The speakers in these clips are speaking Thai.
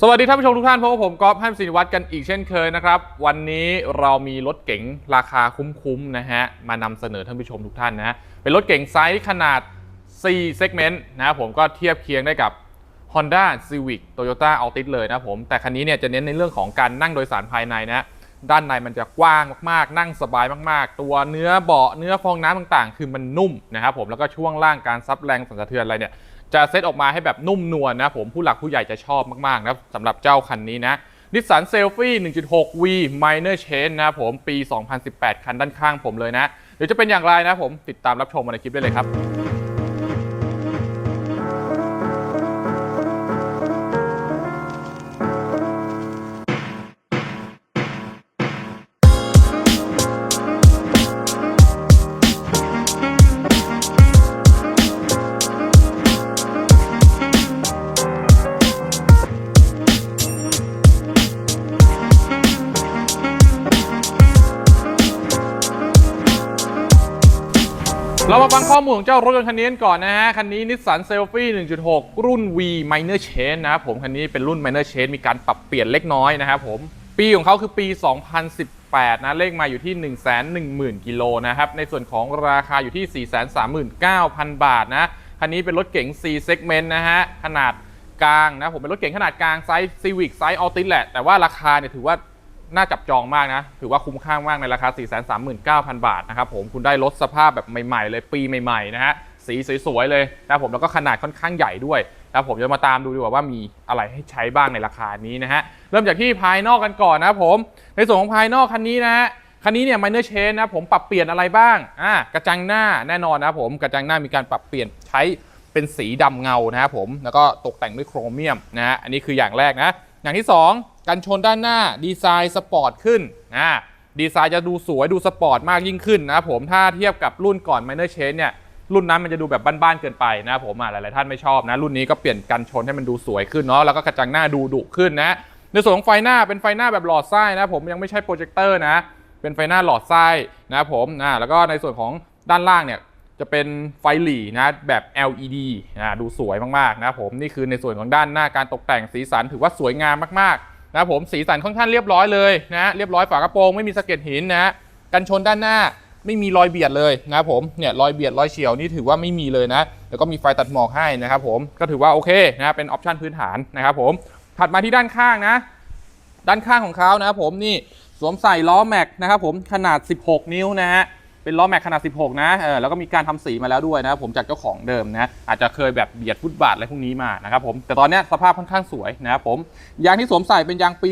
สวัสดีท่านผู้ชมทุกท่านพบกับผมก๊อฟให้สินิวัตรกันอีกเช่นเคยนะครับ วันนี้เรามีรถเก๋งราคาคุ้มๆนะฮะมานำเสนอท่านผู้ชมทุกท่านนะเป็นรถเก๋งไซส์ขนาด 4 segment นะผมก็เทียบเคียงได้กับ Honda Civic Toyota Altis เลยนะผมแต่คันนี้เนี่ยจะเน้นในเรื่องของการนั่งโดยสารภายในนะด้านในมันจะกว้างมากๆ นั่งสบายมากๆ ตัวเนื้อเบาะเนื้อฟองน้ำต่างๆ คือมันนุ่มนะครับผมแล้วก็ช่วงล่างการซับแรงสั่นสะเทือนอะไรเนี่ย จะเซตออกมาให้แบบนุ่มนวลนะผมผู้หลักผู้ใหญ่จะชอบมากๆนะสำหรับเจ้าคันนี้นะนิสสันเซลฟี่ 1.6V Minor Change นะผมปี 2018 คันด้านข้างผมเลยนะ เดี๋ยวจะเป็นอย่างไรนะผมติดตามรับชมมาในคลิปได้เลยครับ ของเจ้ารถยนต์คันนี้ก่อนนะฮะ คันนี้นิสสันเซลฟี่1.6 รุ่น V Minor Change นะครับผม คันนี้เป็นรุ่น Minor Change มีการปรับเปลี่ยนเล็กน้อยนะครับผม ปีของเขาคือปี 2018 นะ เลขมาอยู่ที่ 110,000 กิโลนะครับ ในส่วนของราคาอยู่ที่ 439,000 บาทนะ คันนี้เป็นรถเก๋ง C segment นะฮะ ขนาดกลางนะผมเป็นรถเก๋งขนาดกลางไซส์ Civic ไซส์ Altis แหละ แต่ว่าราคาเนี่ยถือว่า น่าจับจองมากนะ ถือว่าคุ้มค่ามากในราคา 439,000 บาทนะครับผมคุณได้รถสภาพแบบใหม่ ๆ เลยปีใหม่ๆนะฮะสีสวยๆเลยนะผมแล้วก็ขนาดค่อนข้างใหญ่ด้วยนะผมจะมาตามดูดีกว่าว่ามีอะไรให้ใช้บ้างในราคานี้นะฮะเริ่มจากที่ภายนอกกันก่อนนะผม ในส่วนของภายนอกคันนี้นะฮะคันนี้เนี่ย minor change นะผมปรับเปลี่ยนอะไรบ้างอ่ากระจังหน้าแน่นอนนะผมกระจังหน้ามีการปรับเปลี่ยนใช้เป็นสีดำเงานะครับผมแล้วก็ตกแต่งด้วยโครเมียมนะฮะอันนี้คืออย่างแรกนะอย่างที่ 2 กันชนด้านหน้าดีไซน์สปอร์ตขึ้นนะดีไซน์จะดูสวยดูสปอร์ตมากยิ่งขึ้นนะครับผมถ้าเทียบกับรุ่นก่อน Minor Change เนี่ยรุ่นนั้นมันจะดูแบบบ้านๆเกินไปนะครับผมอะหลายๆท่านไม่ชอบนะ รุ่นนี้ก็เปลี่ยนกันชนให้มันดูสวยขึ้นเนาะแล้วก็กระจังหน้าดูดุขึ้นนะในส่วนของไฟหน้าเป็นไฟหน้าแบบหลอดไส้นะผมยังไม่ใช่โปรเจคเตอร์นะ เป็นไฟหน้าหลอดไส้นะผมนะแล้วก็ในส่วนของด้านล่างเนี่ยจะเป็นไฟหลีนะแบบ LED นะดูสวยมากๆนะครับผมนี่คือในส่วนของด้านหน้าการตกแต่งสีสันถือว่าสวยงามมากๆ นะผมสีสันค่อนข้างเรียบร้อยเลยนะเรียบร้อยฝากระโปรงไม่มีสะเก็ดหินนะกันชนด้านหน้าไม่มีรอยเบียดเลยนะผมเนี่ยรอยเบียดรอยเฉียวนี่ถือว่าไม่มีเลยนะ แล้วก็มีไฟตัดหมอกให้นะครับผมก็ถือว่าโอเคนะเป็นออปชันพื้นฐานนะครับผมถัดมาที่ด้านข้างนะ ด้านข้างของเขานะครับผมนี่สวมใส่ล้อแม็กนะครับผมขนาด 16 นิ้วนะฮะ เป็นล้อแม็กขนาด 16 นะเออแล้วก็มีการทำสีมาแล้วด้วยนะผมจากเจ้าของเดิมนะอาจจะเคยแบบเบียดฟุตบาทอะไรพวกนี้มานะครับผมแต่ตอนนี้สภาพค่อนข้างสวยนะครับผมยางที่สวมใส่เป็นยางปี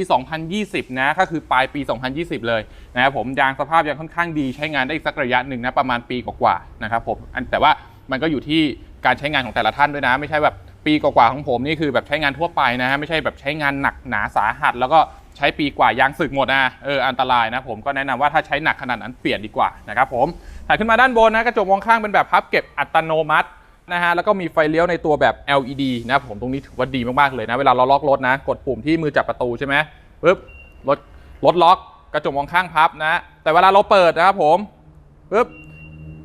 2020 นะก็คือปลายปี 2020 เลยนะครับผมยางสภาพยังค่อนข้างดีใช้งานได้อีกสักระยะหนึ่งนะประมาณปีกว่าๆนะครับผมแต่ว่ามันก็อยู่ที่การใช้งานของแต่ละท่านด้วยนะ ไม่ใช่แบบปีกว่าๆของผมนี่คือแบบใช้งานทั่วไปนะฮะไม่ใช่แบบใช้งานหนักหนาสาหัส แล้วก็ ช้ปีกว่ายางสึกหมดนะเอออันตรายนะผมก็แนะนำว่าถ้าใช้หนักขนาดนั้นเปลี่ยนดีกว่านะครับผมถ่ายขึ้นมาด้านบนนะกระจกมองข้างเป็นแบบพับเก็บอัตโนมัตินะฮะแล้วก็มีไฟเลี้ยวในตัวแบบ LED นะผมตรงนี้ถือว่าดีมากๆเลยนะ เวลาเราล็อกรถนะ กดปุ่มที่มือจับประตูใช่ไหมปึ๊บรถรถล็อก กระจกมองข้างพับนะ แต่เวลาเราเปิดนะครับผมปึ๊บ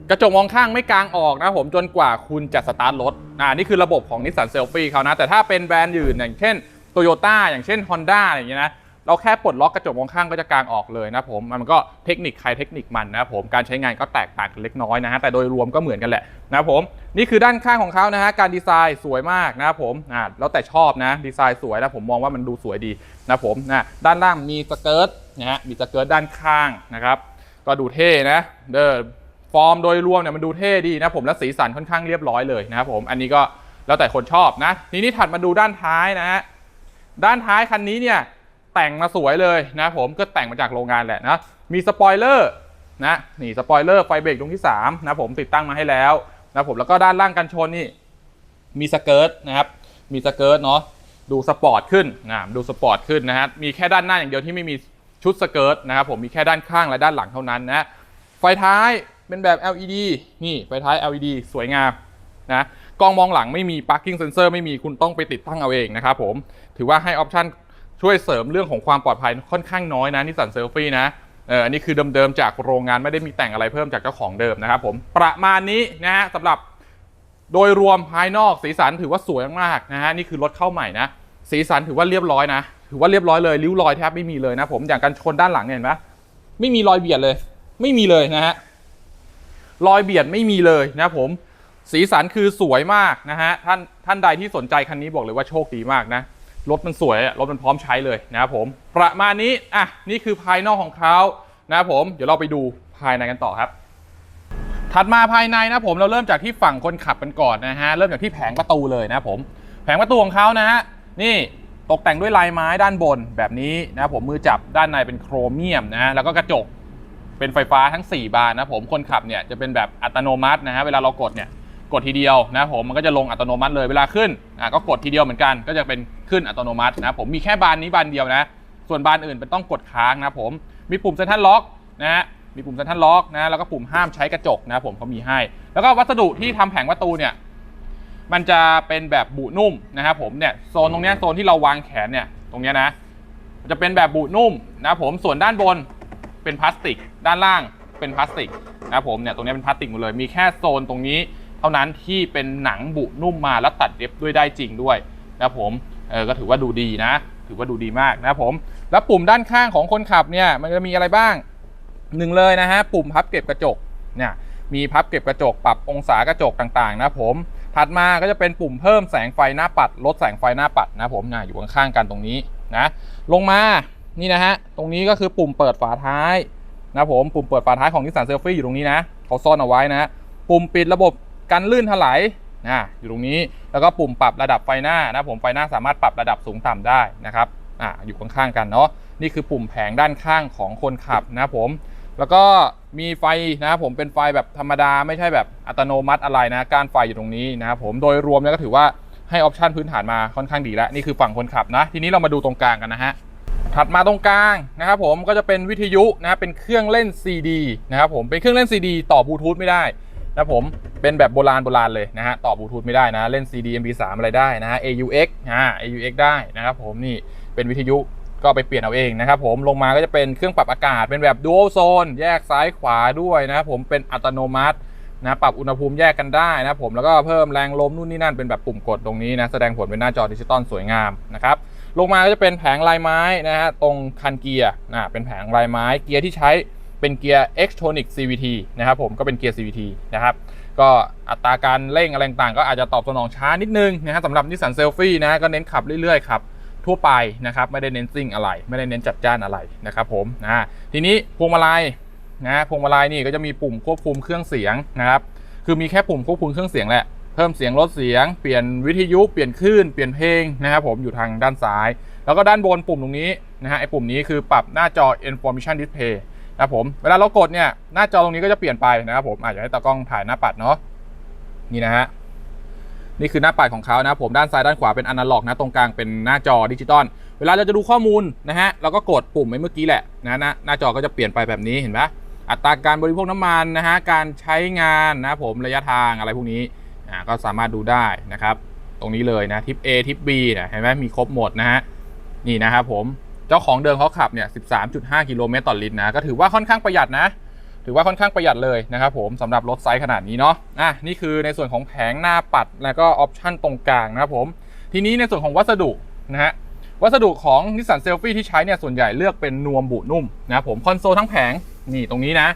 กระจกมองข้างไม่กางออกนะผมจนกว่าคุณจะสตาร์ทรถอ่านี่คือระบบของนิสสันเซลฟี่เขานะ แต่ถ้าเป็นแบรนด์อื่นอย่างเช่นโตโยต้าอย่างเช่น Honda อะไรอย่างเงี้ยนะ เราแค่ปลดล็อกกระจกมองข้างก็จะกางออกเลยนะผมมันก็เทคนิคใครเทคนิคมันนะผมการใช้งานก็แตกต่างกันเล็กน้อยนะฮะแต่โดยรวมก็เหมือนกันแหละนะผมนี่คือด้านข้างของเขานะฮะการดีไซน์สวยมากนะผมอ่าแล้วแต่ชอบนะดีไซน์สวยนะผมมองว่ามันดูสวยดีนะผมนะด้านล่างมีสเกิร์ตนะฮะมีสเกิร์ตด้านข้างนะครับก็ดูเท่นะเด้อฟอร์มโดยรวมเนี่ยมันดูเท่ดีนะผมและสีสันค่อนข้างเรียบร้อยเลยนะครับผมอันนี้ก็แล้วแต่คนชอบนะทีนี้ถัดมาดูด้านท้ายนะฮะด้านท้ายคันนี้เนี่ย แต่งมาสวยเลยนะผมก็แต่งมาจากโรงงานแหละนะมีสปอยเลอร์นะนี่สปอยเลอร์ไฟเบรกตรงที่3นะผมติดตั้งมาให้แล้วนะผมแล้วก็ด้านล่างกันชนนี่มีสเกิร์ตนะครับมีสเกิร์ตเนาะดูสปอร์ตขึ้นนะดูสปอร์ตขึ้นนะฮะมีแค่ด้านหน้าอย่างเดียวที่ไม่มีชุดสเกิร์ตนะครับผมมีแค่ด้านข้างและด้านหลังเท่านั้นนะไฟท้ายเป็นแบบ LED นี่ไฟท้าย LED สวยงามนะกล้องมองหลังไม่มี parking sensor ไม่มีคุณต้องไปติดตั้งเอาเองนะครับผมถือว่าให้ออปชัน ช่วยเสริมเรื่องของความปลอดภัยค่อนข้างน้อยนะนิสสันเซลฟี่นะเอออันนี้คือเดิมๆจากโรงงานไม่ได้มีแต่งอะไรเพิ่มจากเจ้าของเดิมนะครับผมประมาณนี้นะฮะสำหรับโดยรวมภายนอกสีสันถือว่าสวยมากๆนะฮะนี่คือรถเข้าใหม่นะสีสันถือว่าเรียบร้อยนะ ถือว่าเรียบร้อยเลยริ้วรอยแทบไม่มีเลยนะผมอย่างการชนด้านหลังเนี่ยเห็นไหมไม่มีรอยเบียดเลย ไม่มีเลยนะฮะรอยเบียดไม่มีเลยนะผม สีสันคือสวยมากนะฮะท่านท่านใดที่สนใจคันนี้บอกเลยว่าโชคดีมากนะ รถมันสวยอะรถมันพร้อมใช้เลยนะครับผม ประมาณนี้อะนี่คือภายนอกของเขานะครับผมเดี๋ยวเราไปดูภายในกันต่อครับ ถัดมาภายในนะผมเราเริ่มจากที่ฝั่งคนขับกันก่อนนะฮะเริ่มจากที่แผงประตูเลยนะผมแผงประตูของเขานะฮะนี่ตกแต่งด้วยลายไม้ด้านบนแบบนี้นะผมมือจับด้านในเป็นโครเมียมนะฮะแล้วก็กระจกเป็นไฟฟ้าทั้ง 4 บานนะผมคนขับเนี่ยจะเป็นแบบอัตโนมัตินะฮะเวลาเรากดเนี่ย กดทีเดียวนะผมมันก็จะลงอัตโนมัติเลยเวลาขึ้นอะก็กดทีเดียวเหมือนกัน ก็จะเป็นขึ้นอัตโนมัตินะผมมีแค่บานนี้บานเดียวนะ ส่วนบานอื่นเป็นต้องกดค้างนะผมมีปุ่มเซนทรัลล็อกนะฮะมีปุ่มเซนทรัลล็อกนะแล้วก็ปุ่มห้ามใช้กระจกนะผมเขามีให้ แล้วก็วัสดุที่ทำแผงประตูเนี่ยมันจะเป็นแบบบุนุ่มนะครับผมเนี่ยโซนตรงเนี้ยโซนที่เราวางแขนเนี่ยตรงเนี้ยนะจะเป็นแบบบุนุ่มนะผมส่วนด้านบนเป็นพลาสติก ด้านล่างเป็นพลาสติกนะผมเนี่ยตรงนี้เป็นพลาสติกหมดเลยมีแค่โซนตรงนี้ ท่านั้นที่เป็นหนังบุนุ่มมาแล้วตัดเย็บด้วยได้จริงด้วยนะผมเออก็ถือว่าดูดีนะ ถือว่าดูดีมากนะผมแล้วปุ่มด้านข้างของคนขับเนี่ยมันจะมีอะไรบ้างหนึ่งเลยนะฮะปุ่มพับเก็บกระจกเนี่ยมีพับเก็บกระจกปรับองศากระจกต่างๆ นะผมถัดมาก็จะเป็นปุ่มเพิ่มแสงไฟหน้าปัด ลดแสงไฟหน้าปัดนะผมนะอยู่ข้างๆกันตรงนี้นะลงมานี่นะฮะตรงนี้ก็คือปุ่มเปิดฝาท้ายนะผมปุ่มเปิดฝาท้ายของนิสสันเซลฟี่อยู่ตรงนี้นะเขาซ่อนเอาไว้นะปุ่มปิดระบบ กันลื่นถลายนะอยู่ตรงนี้แล้วก็ปุ่มปรับระดับไฟหน้านะผมไฟหน้าสามารถปรับระดับสูงต่ำได้นะครับอ่าอยู่ข้างๆกันเนาะนี่คือปุ่มแผงด้านข้างของคนขับนะผมแล้วก็มีไฟนะครับผมเป็นไฟแบบธรรมดาไม่ใช่แบบอัตโนมัติอะไรนะการไฟอยู่ตรงนี้นะครับผมโดยรวมแล้วก็ถือว่าให้ออปชันพื้นฐานมาค่อนข้างดีแล้วนี่คือฝั่งคนขับนะ ทีนี้เรามาดูตรงกลางกันนะฮะถัดมาตรงกลางนะครับผมก็จะเป็นวิทยุนะครับเป็นเครื่องเล่น CD นะครับผมเป็นเครื่องเล่น CD ต่อบลูทูธไม่ได้ นะผมเป็นแบบโบราณโบราณเลยนะฮะต่อบลูทูธไม่ได้นะ เล่น CD MP3 อะไรได้นะฮะ AUX อ่า AUX ได้นะครับผมนี่เป็นวิทยุก็ไปเปลี่ยนเอาเองนะครับผมลงมาก็จะเป็นเครื่องปรับอากาศเป็นแบบ dual zone แยกซ้ายขวาด้วยนะครับผมเป็นอัตโนมัตินะปรับอุณหภูมิแยกกันได้นะครับผมแล้วก็เพิ่มแรงลมนู่นนี่นั่นเป็นแบบปุ่มกดตรงนี้นะแสดงผลเป็นหน้าจอดิจิตอลสวยงามนะครับลงมาก็จะเป็นแผงลายไม้นะฮะตรงคันเกียร์นะเป็นแผงลายไม้เกียร์ที่ใช้ เป็นเกียร์ Xtronic CVT นะครับผมก็เป็นเกียร์ CVT นะครับก็อัตราการเร่งอะไรต่างก็อาจจะตอบสนองช้านิดนึงนะฮะสำหรับนิสสันเซลฟี่นะก็เน้นขับเรื่อยๆครับทั่วไปนะครับไม่ได้เน้นซิ่งอะไร ไม่ได้เน้นจัดจ้านอะไรนะครับผมนะทีนี้พวงมาลัยนะพวงมาลัยนี่ก็จะมีปุ่มควบคุมเครื่องเสียงนะครับคือมีแค่ปุ่มควบคุมเครื่องเสียงแหละเพิ่มเสียงลดเสียง เปลี่ยนวิทยุเปลี่ยนคลื่นเปลี่ยนเพลงนะครับผมอยู่ทางด้านซ้าย แล้วก็ด้านบนปุ่มตรงนี้นะฮะไอ้ปุ่มนี้คือปรับหน้าจอ information display นะครับผมเวลาเรากดเนี่ยหน้าจอตรงนี้ก็จะเปลี่ยนไปนะครับผมอาจจะให้ตากล้องถ่ายหน้าปัดเนาะนี่นะฮะนี่คือหน้าปัดของเขานะผมด้านซ้ายด้านขวาเป็นอนาล็อกนะตรงกลางเป็นหน้าจอดิจิตอลเวลาเราจะดูข้อมูลนะฮะเราก็กดปุ่มไว้เมื่อกี้แหละนะหน้าหน้าจอก็จะเปลี่ยนไปแบบนี้เห็นไหมอัตราการบริโภคน้ำมันนะฮะการใช้งานนะผมระยะทางอะไรพวกนี้อ่าก็สามารถดูได้นะครับ ตรงนี้เลยนะทิป A ทิป B นะเห็นไหมมีครบหมดนะฮะนี่นะครับผม เจ้าของเดิมเขาขับเนี่ย 13.5 กิโลเมตรต่อลิตรนะ ก็ถือว่าค่อนข้างประหยัดนะ ถือว่าค่อนข้างประหยัดเลยนะครับผมสำหรับรถไซส์ขนาดนี้เนาะ อะ นี่คือในส่วนของแผงหน้าปัด แล้วก็ออปชั่นตรงกลางนะครับผม ทีนี้ในส่วนของวัสดุนะฮะ วัสดุของนิสสันเซลฟี่ที่ใช้เนี่ย ส่วนใหญ่เลือกเป็นนวมบุนุ่มนะครับผม คอนโซลทั้งแผง นี่ตรงนี้นะ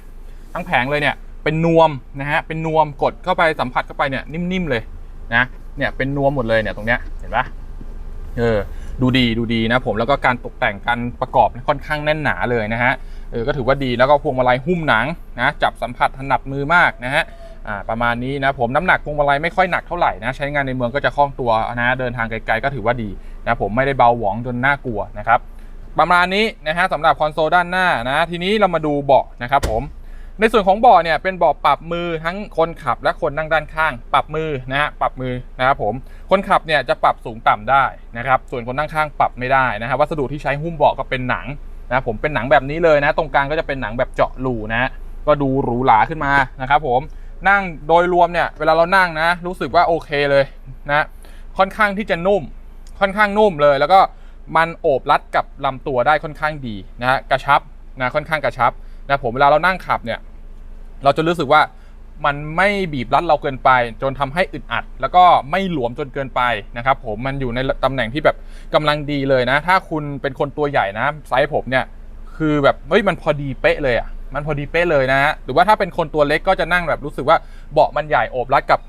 ทั้งแผงเลยเนี่ย เป็นนวมนะฮะ เป็นนวม กดเข้าไปสัมผัสเข้าไปเนี่ยนิ่มๆเลยนะ เนี่ยเป็นนวมหมดเลยเนี่ยตรงเนี้ย เห็นปะเออ ดูดีดูดีนะผมแล้วก็การตกแต่งการประกอบค่อนข้างแน่นหนาเลยนะฮะเออก็ถือว่าดีแล้วก็พวงมาลัยหุ้มหนังนะจับสัมผัสถนัดมือมากนะฮะอ่าประมาณนี้นะผมน้ำหนักพวงมาลัยไม่ค่อยหนักเท่าไหร่นะใช้งานในเมืองก็จะคล่องตัวนะเดินทางไกลๆก็ถือว่าดีนะผมไม่ได้เบาหวองจนน่ากลัวนะครับประมาณนี้นะฮะสำหรับคอนโซลด้านหน้านะทีนี้เรามาดูเบาะนะครับผม ในส่วนของเบาะเนี่ยเป็นเบาะปรับมือทั้งคนขับและคนนั่งด้านข้าง ปรับมือนะฮะปรับมือนะครับผมคนขับเนี่ยจะปรับสูงต่ำได้นะครับส่วนคนนั่งข้างปรับไม่ได้นะฮะวัสดุที่ใช้หุ้มเบาะก็เป็นหนังนะผมเป็นหนังแบบนี้เลยนะตรงกลางก็จะเป็นหนังแบบเจาะรูนะฮะก็ดูหรูหราขึ้นมานะครับผมนั่งโดยรวมเนี่ยเวลาเรานั่งนะ รู้สึกว่าโอเคเลยนะค่อนข้างที่จะนุ่ม ค่อนข้างนุ่มเลย แล้วก็มันโอบรัดกับลำตัวได้ค่อนข้างดีนะฮะกระชับนะค่อนข้างกระชับนะผมเวลาเรานั่งขับเนี่ย เราจะรู้สึกว่ามันไม่บีบรัดเราเกินไป จนทำให้อึดอัด แล้วก็ไม่หลวมจนเกินไปนะครับ ผมมันอยู่ในตำแหน่งที่แบบกำลังดีเลยนะ ถ้าคุณเป็นคนตัวใหญ่นะไซส์ผมเนี่ยคือแบบเฮ้ยมันพอดีเป๊ะเลยอะมันพอดีเป๊ะเลยนะฮะหรือว่าถ้าเป็นคนตัวเล็กก็จะนั่งแบบรู้สึกว่าเบาะมันใหญ่โอบรัดกับ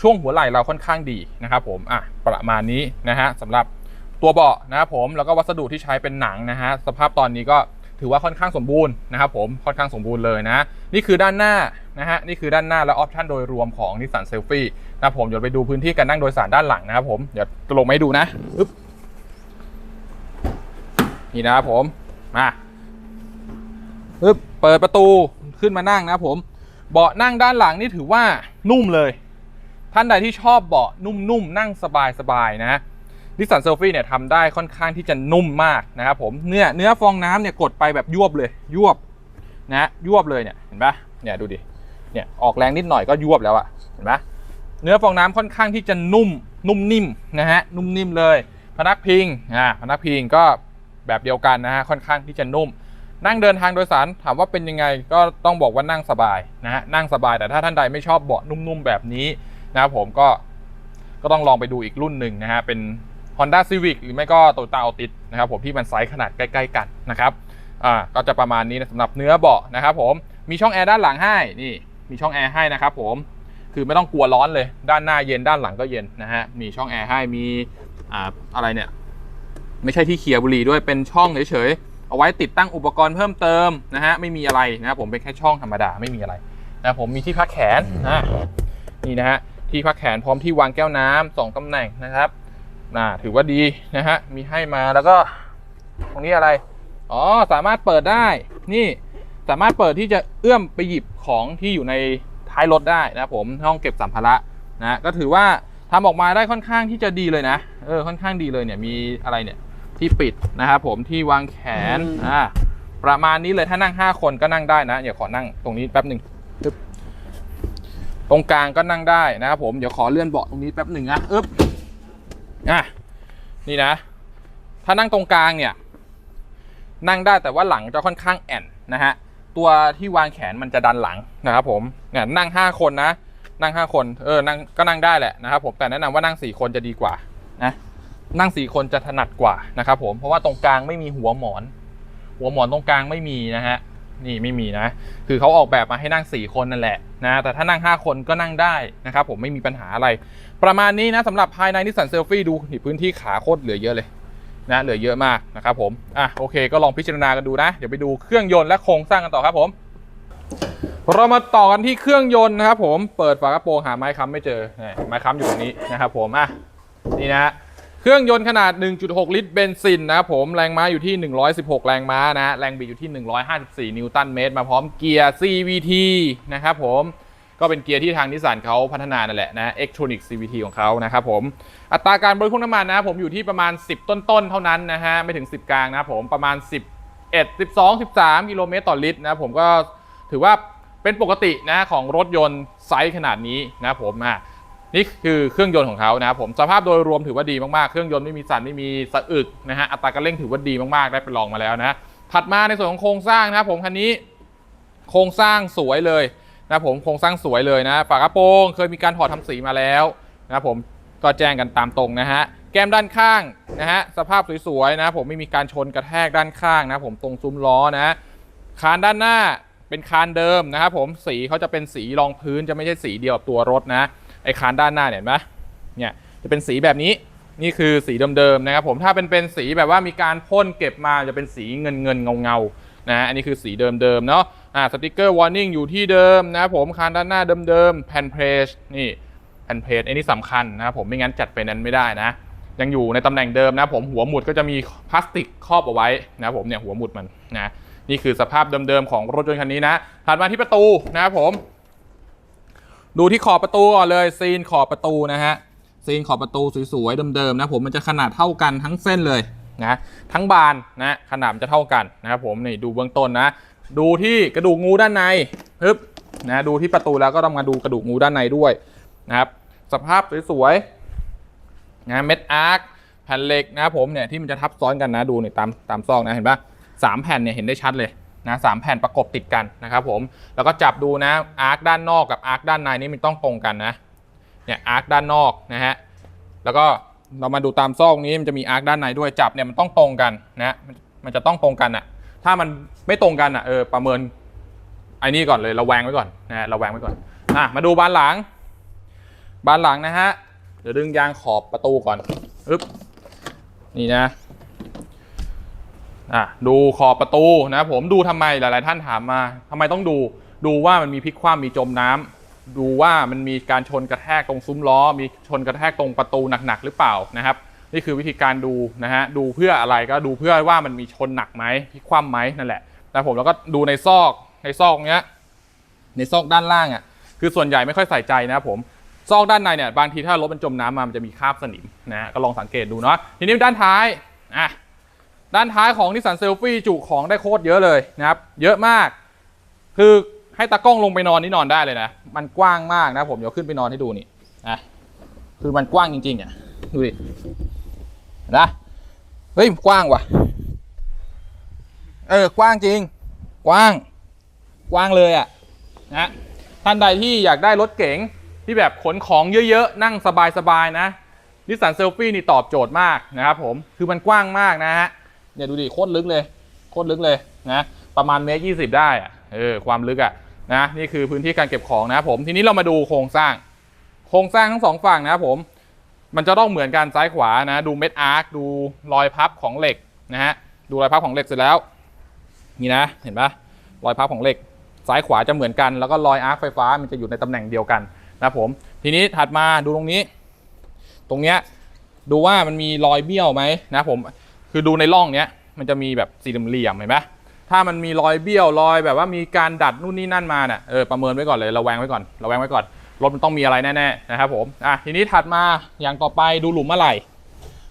ช่วงหัวไหล่เราค่อนข้างดีนะครับผมอะประมาณนี้นะฮะสำหรับตัวเบาะนะครับผมแล้วก็วัสดุที่ใช้เป็นหนังนะฮะสภาพตอนนี้ก็ ถือว่าค่อนข้างสมบูรณ์นะครับผมค่อนข้างสมบูรณ์เลยนะ นี่คือด้านหน้านะฮะนี่คือด้านหน้าและออปชันโดยรวมของนิสสันเซลฟี่นะผมเดี๋ยวไปดูพื้นที่การนั่งโดยสารด้านหลังนะครับผมเดี๋ยวลงมาให้ดูนะอึ๊บนี่นะครับผมมาปึ๊บเปิดประตูขึ้นมานั่งนะครับผมเบาะนั่งด้านหลังนี่ถือว่านุ่มเลย ท่านใดที่ชอบเบาะนุ่มๆนั่งสบายๆนะ นิสสันเซลฟี่เนี่ยทำได้ค่อนข้างที่จะนุ่มมากนะครับผมเนื้อเนื้อฟองน้ำเนี่ยกดไปแบบยวบเลยยวบนะยวบเลยเนี่ยเห็นปะเนี่ยดูดิเนี่ยออกแรงนิดหน่อยก็ยวบแล้วอะเห็นปะเนื้อฟองน้ำค่อนข้างที่จะนุ่มนุ่มนิ่มนะฮะนุ่มนิ่มเลย พนักพิงอ่าพนักพิงก็แบบเดียวกันนะฮะค่อนข้างที่จะนุ่ม นั่งเดินทางโดยสารถามว่าเป็นยังไงก็ต้องบอกว่านั่งสบายนะฮะนั่งสบายแต่ถ้าท่านใดไม่ชอบเบาะนุ่มๆแบบนี้นะครับผมก็ก็ต้องลองไปดูอีกรุ่นหนึ่งนะฮะเป็น Honda Civic หรือไม่ก็ Toyota Altis นะครับผมที่มันไซส์ขนาดใกล้ ๆ กันนะครับอ่าก็จะประมาณนี้นะสำหรับเนื้อเบาะนะครับผมมีช่องแอร์ด้านหลังให้นี่มีช่องแอร์ให้นะครับผมคือไม่ต้องกลัวร้อนเลยด้านหน้าเย็นด้านหลังก็เย็นนะฮะมีช่องแอร์ให้มีอ่าอะไรเนี่ยไม่ใช่ที่เคียบุหรี่ด้วยเป็นช่องเฉยๆเอาไว้ติดตั้งอุปกรณ์เพิ่มเติมนะฮะไม่มีอะไรนะครับผมเป็นแค่ช่องธรรมดาไม่มีอะไรนะผมมีที่พักแขนนะนี่นะฮะที่พักแขนพร้อมที่วางแก้วน้ำสองตำแหน่งนะครับ นะถือว่าดีนะฮะ มีให้มาแล้วก็ ตรงนี้อะไร อ๋อ สามารถเปิดได้ นี่สามารถเปิดที่จะเอื้อมไปหยิบของที่อยู่ในท้ายรถได้นะครับผมห้องเก็บสัมภาระนะก็ถือว่าทำออกมาได้ค่อนข้างที่จะดีเลยนะ เออค่อนข้างดีเลยเนี่ยมีอะไรเนี่ยที่ปิดนะครับผมที่วางแขนอ่าประมาณนี้เลยถ้านั่ง 5 คนก็นั่งได้นะเดี๋ยวขอนั่งตรงนี้แป๊บหนึ่งอึ๊บตรงกลางก็นั่งได้นะครับผมเดี๋ยวขอเลื่อนเบาะตรงนี้แป๊บหนึ่งนะอึ๊บ อะนี่นะ ถ้านั่งตรงกลางเนี่ย นั่งได้แต่ว่าหลังจะค่อนข้างแอนนะฮะตัวที่วางแขนมันจะดันหลังนะครับผมเนี่ยนั่ง 5 คนนะ นั่ง 5 คนเออนั่งก็นั่งได้แหละนะครับผมแต่แนะนำว่านั่ง 4 คนจะดีกว่านะนั่งสี่คนจะถนัดกว่านะครับผมเพราะว่าตรงกลางไม่มีหัวหมอน หัวหมอนตรงกลางไม่มีนะฮะนี่ไม่มีนะ คือเขาออกแบบมาให้นั่ง 4 คนนั่นแหละนะ แต่ถ้านั่ง 5 คนก็นั่งได้นะครับผมไม่มีปัญหาอะไร ประมาณนี้นะสำหรับภายในนิสสันเซลฟี่ดูนี่พื้นที่ขาโคตรเหลือเยอะเลยนะเหลือเยอะมากนะครับผมอะโอเคก็ลองพิจารณากันดูนะ เดี๋ยวไปดูเครื่องยนต์และโครงสร้างกันต่อครับผมเรามาต่อกันที่เครื่องยนต์นะครับผมเปิดฝากระโปรงหาไม้ค้ำไม่เจอไม้ค้ำอยู่ตรงนี้นะครับผมอะนี่นะฮะเครื่องยนต์ขนาด 1.6 ลิตรเบนซินนะครับผมแรงม้าอยู่ที่ 116 แรงม้านะแรงบิดอยู่ที่ 154 นิวตันเมตร มาพร้อมเกียร์ CVT นะครับผม ก็เป็นเกียร์ที่ทางนิสสันเขาพัฒนานั่นแหละนะ Xtronic CVT ของเขานะครับผม อัตราการบริโภคน้ำมันนะผมอยู่ที่ประมาณ 10 ต้นๆ เท่านั้นนะฮะ ไม่ถึง 10 กลางนะผมประมาณ 11 12 13 กิโลเมตรต่อลิตรนะผมก็ถือว่าเป็นปกตินะของรถยนต์ไซส์ขนาดนี้นะผมอะนี่คือเครื่องยนต์ของเขานะครับผมสภาพโดยรวมถือว่าดีมากๆ เครื่องยนต์ไม่มีสั่นไม่มีสะอึกนะฮะอัตราการเร่งถือว่าดีมากๆ ได้ไปลองมาแล้วนะถัดมาในส่วนของโครงสร้างนะครับผมคันนี้โครงสร้างสวยเลย นะผมโครงสร้างสวยเลยนะ ฝากระโปรงเคยมีการถอดทำสีมาแล้วนะผมก็แจ้งกันตามตรงนะฮะ แก้มด้านข้างนะฮะสภาพสวยๆนะผมไม่มีการชนกระแทกด้านข้างนะผมตรงซุ้มล้อนะคานด้านหน้าเป็นคานเดิมนะครับผมสีเขาจะเป็นสีรองพื้นจะไม่ใช่สีเดียวกับตัวรถนะไอคานด้านหน้าเนี่ยเห็นไหมเนี่ยจะเป็นสีแบบนี้นี่คือสีเดิมๆนะครับผมถ้าเป็นเป็นสีแบบว่ามีการพ่นเก็บมาจะเป็นสีเงินเงินเงาเงานะอันนี้คือสีเดิมๆเนาะ อ่าสติกเกอร์วอร์นิ่งอยู่ที่เดิมนะผมคานด้านหน้าเดิมๆแผ่นเพรสนี่แผ่นเพรสอันนี้สำคัญนะผมไม่งั้นจัดไปนั้นไม่ได้นะ ยังอยู่ในตำแหน่งเดิมนะผมหัวหมุดก็จะมีพลาสติกครอบเอาไว้นะผมเนี่ยหัวหมุดมันนะนี่คือสภาพเดิมๆของรถยนต์คันนี้นะถัดมาที่ประตูนะครับผม ดูที่ขอบประตูก่อนเลยซีนขอบประตูนะฮะซีนขอบประตูสวยๆเดิมๆนะผมมันจะขนาดเท่ากันทั้งเส้นเลยนะทั้งบานนะขนาดจะเท่ากันนะครับผมนี่ดูเบื้องต้นนะ ดูที่กระดูกงูด้านในปึ๊บนะดูที่ประตูแล้วก็ต้องมาดูกระดูกงูด้านในด้วยนะครับสภาพสวยๆนะเม็ดอาร์คแผ่นเหล็กนะผมเนี่ยที่มันจะทับซ้อนกันนะดูเนี่ยตามตามซอกนะเห็นปะสามแผ่นเนี่ยเห็นได้ชัดเลยนะสามแผ่นประกบติดกันนะครับผมแล้วก็จับดูนะอาร์คด้านนอกกับอาร์คด้านในนี่มันต้องตรงกันนะเนี่ยอาร์คด้านนอกนะฮะแล้วก็เรามาดูตามซอกนี้มันจะมีอาร์คด้านในด้วยจับเนี่ยมันต้องตรงกันนะมันมันจะต้องตรงกันอะ ถ้ามันไม่ตรงกันอะเออประเมินไอ้นี่ก่อนเลยระแวงไว้ก่อนนะฮะระแวงไว้ก่อนอะมาดูบานหลัง บานหลังนะฮะเดี๋ยวดึงยางขอบประตูก่อนอึ๊บนี่นะอะดูขอบประตูนะผมดูทำไมหลาย ๆ ท่านถามมาทำไมต้องดูดูว่ามันมีพลิกคว่ำมีจมน้ำดูว่ามันมีการชนกระแทกตรงซุ้มล้อ มีชนกระแทกตรงประตูหนัก ๆ หรือเปล่านะครับ นี่คือวิธีการดูนะฮะดูเพื่ออะไรก็ดูเพื่อว่ามันมีชนหนักไหมพิกคว่ำไหมนั่นแหละนะผมแล้วก็ดูในซอกในซอกเนี้ยในซอกด้านล่างอะคือส่วนใหญ่ไม่ค่อยใส่ใจนะครับผมซอกด้านในเนี่ยบางทีถ้ารถมันจมน้ำมามันจะมีคราบสนิมนะฮะก็ลองสังเกตดูเนาะทีนี้ด้านท้ายอะด้านท้ายของนิสสันเซลฟี่จุของได้โคตรเยอะเลยนะครับเยอะมาก คือให้ตากล้องลงไปนอนนี่นอนได้เลยนะมันกว้างมากนะผมเดี๋ยวขึ้นไปนอนให้ดูนี่นะคือมันกว้างจริงๆอะดูดิ นะเฮ้ยกว้างว่ะ เออกว้างจริง กว้าง กว้างเลยอะนะท่านใดที่อยากได้รถเก๋งที่แบบขนของเยอะๆ นั่งสบายๆนะนิสสันเซลฟี่นี่ตอบโจทย์มากนะครับผมคือมันกว้างมากนะฮะเนี่ยดูดิโคตรลึกเลยโคตรลึกเลยนะประมาณเมตรยี่สิบได้อะเออความลึกอะนะนี่คือพื้นที่การเก็บของนะครับผมทีนี้เรามาดูโครงสร้าง โครงสร้างทั้งสองฝั่งนะครับผม มันจะต้องเหมือนกันซ้ายขวานะ ดูเม็ดอาร์คดูรอยพับของเหล็กนะฮะดูรอยพับของเหล็กเสร็จแล้ว นี่นะเห็นปะรอยพับของเหล็กซ้ายขวาจะเหมือนกัน แล้วก็รอยอาร์คไฟฟ้ามันจะอยู่ในตำแหน่งเดียวกันนะผม ทีนี้ถัดมาดูตรงนี้ ตรงเนี้ยดูว่ามันมีรอยเบี้ยวไหมนะผมคือดูในร่องเนี้ยมันจะมีแบบสี่เหลี่ยมเห็นไหมถ้ามันมีรอยเบี้ยวรอยแบบว่ามีการดัดนู่นนี่นั่นมาเนี่ยเออประเมินไว้ก่อนเลยระแวงไว้ก่อนระแวงไว้ก่อน รถมันต้องมีอะไรแน่ๆนะครับผมอะทีนี้ถัดมาอย่างต่อไปดูหลุมอะไหล่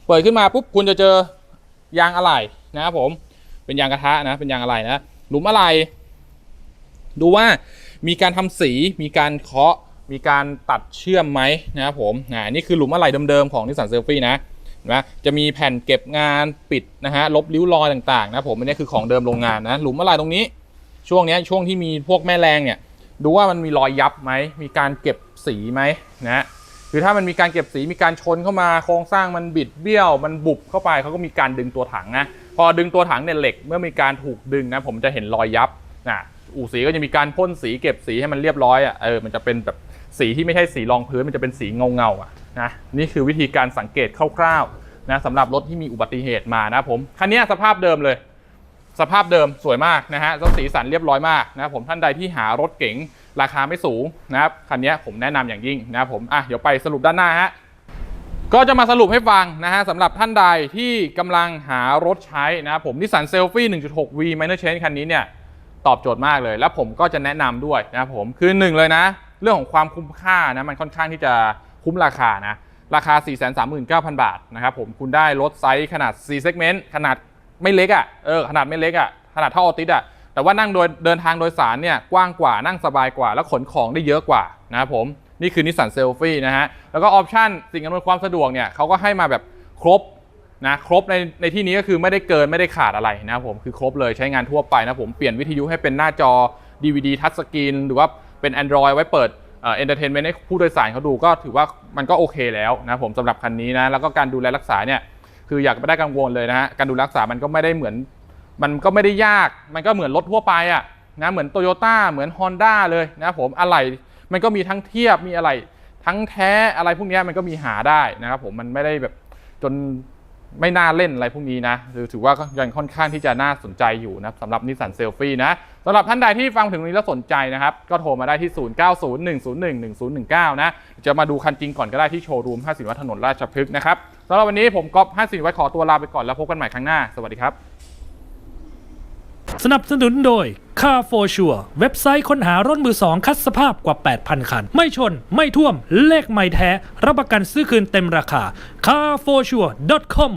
เปิดขึ้นมาปุ๊บคุณจะเจอยางอะไหล่นะครับผมเป็นยางกระทะนะเป็นยางอะไหล่นะหลุมอะไหล่ดูว่ามีการทำสีมีการเคาะมีการตัดเชื่อมไหมนะครับผมอ่านี่คือหลุมอะไหล่เดิมๆของนิสสันเซลฟี่นะนไหมจะมีแผ่นเก็บงานปิดนะฮะลบริ้วรอยต่างๆนะผมอันนี้คือของเดิมโรงงานนะหลุมอะไรตรงนี้ ช่วงนี้ช่วงที่มีพวกแม่แรงเนี่ย ดูว่ามันมีรอยยับไหม มีการเก็บสีไหมนะคือถ้ามันมีการเก็บสีมีการชนเข้ามาโครงสร้างมันบิดเบี้ยว มันบุบเข้าไปเขาก็มีการดึงตัวถังนะพอดึงตัวถังเนี่ยเหล็กเมื่อมีการถูกดึงนะผมจะเห็นรอยยับนะอู่สีก็จะมีการพ่นสีเก็บสีให้มันเรียบร้อยอะเออมันจะเป็นแบบสีที่ไม่ใช่สีรองพื้นมันจะเป็นสีเงาเงาๆอะนะนี่คือวิธีการสังเกตคร่าวๆนะสำหรับรถที่มีอุบัติเหตุมานะผมคันนี้สภาพเดิมเลย สภาพเดิมสวยมากนะฮะแล้วสีสันเรียบร้อยมากนะผมท่านใดที่หารถเก๋งราคาไม่สูงนะครับคันนี้ผมแนะนำอย่างยิ่งนะครับผมอะเดี๋ยวไปสรุปด้านหน้าฮะก็จะมาสรุปให้ฟังนะฮะสำหรับท่านใดที่กำลังหารถใช้นะครับผมนิสสันเซลฟี่ 1.6V Minor Change คันนี้เนี่ยตอบโจทย์มากเลย แล้วผมก็จะแนะนำด้วยนะครับผมคือหนึ่งเลยนะ เรื่องของความคุ้มค่านะมันค่อนข้างที่จะคุ้มราคานะ ราคา 439,000 บาทนะครับผมคุณได้รถไซส์ขนาด C segment ขนาด ไม่เล็กอะ่ะเออขนาดไม่เล็กอะ่ะขนาดเท่าออติสอะ่ะแต่ว่านั่งโดยเดินทางโดยสารเนี่ยกว้างกว่านั่งสบายกว่า แล้วขนของได้เยอะกว่านะครับผมนี่คือนิสสันเซลฟี่นะฮะแล้วก็ออปชันสิ่งอำนวยความสะดวกเนี่ยเขาก็ให้มาแบบครบนะครบในในที่นี้ก็คือไม่ได้เกินไม่ได้ขาดอะไรนะผมคือครบเลยใช้งานทั่วไปนะผมเปลี่ยนวิทยุให้เป็นหน้าจอ DVD ทัชสกรีนหรือว่าเป็น Android ไว้เปิดเอ่อนเตอร์เทนเมนต์ให้ผู้โดยสารเขาดูก็ถือว่ามันก็โอเคแล้วนะผมสำหรับคันนี้นะแล้วก็การดูแลรักษาเนี่ย คืออยากไม่ได้กังวลเลยนะฮะการดูรักษามันก็ไม่ได้เหมือน มันก็ไม่ได้ยาก มันก็เหมือนรถทั่วไปอะนะเหมือนโตโยต้าเหมือน Honda เลยนะผมอะไรมันก็มีทั้งเทียบมีอะไร ทั้งแท้อะไรพวกนี้มันก็มีหาได้นะครับผมมันไม่ได้แบบจนไม่น่าเล่นอะไรพวกนี้นะถือถือว่ายังค่อนข้างที่จะน่าสนใจอยู่นะสำหรับนิสสันเซลฟี่นะ สำหรับท่านใดที่ฟังถึงตรงนี้แล้วสนใจนะครับ ก็โทรมาได้ที่ 0901011019 นะ จะมาดูคันจริงก่อนก็ได้ที่โชว์รูม 50 วัฒถนนราชพฤกษ์นะครับสำหรับวันนี้ผมก๊อฟ50 วัฒขอตัวลาไปก่อนแล้วพบกันใหม่ครั้งหน้า สวัสดีครับ สนับสนุนโดย Car for Sure เว็บไซต์ค้นหารถมือสองคัดสภาพกว่า 8,000 คัน ไม่ชน ไม่ท่วม เลขไม่แท้ รับประกันซื้อคืนเต็มราคา carforsure.com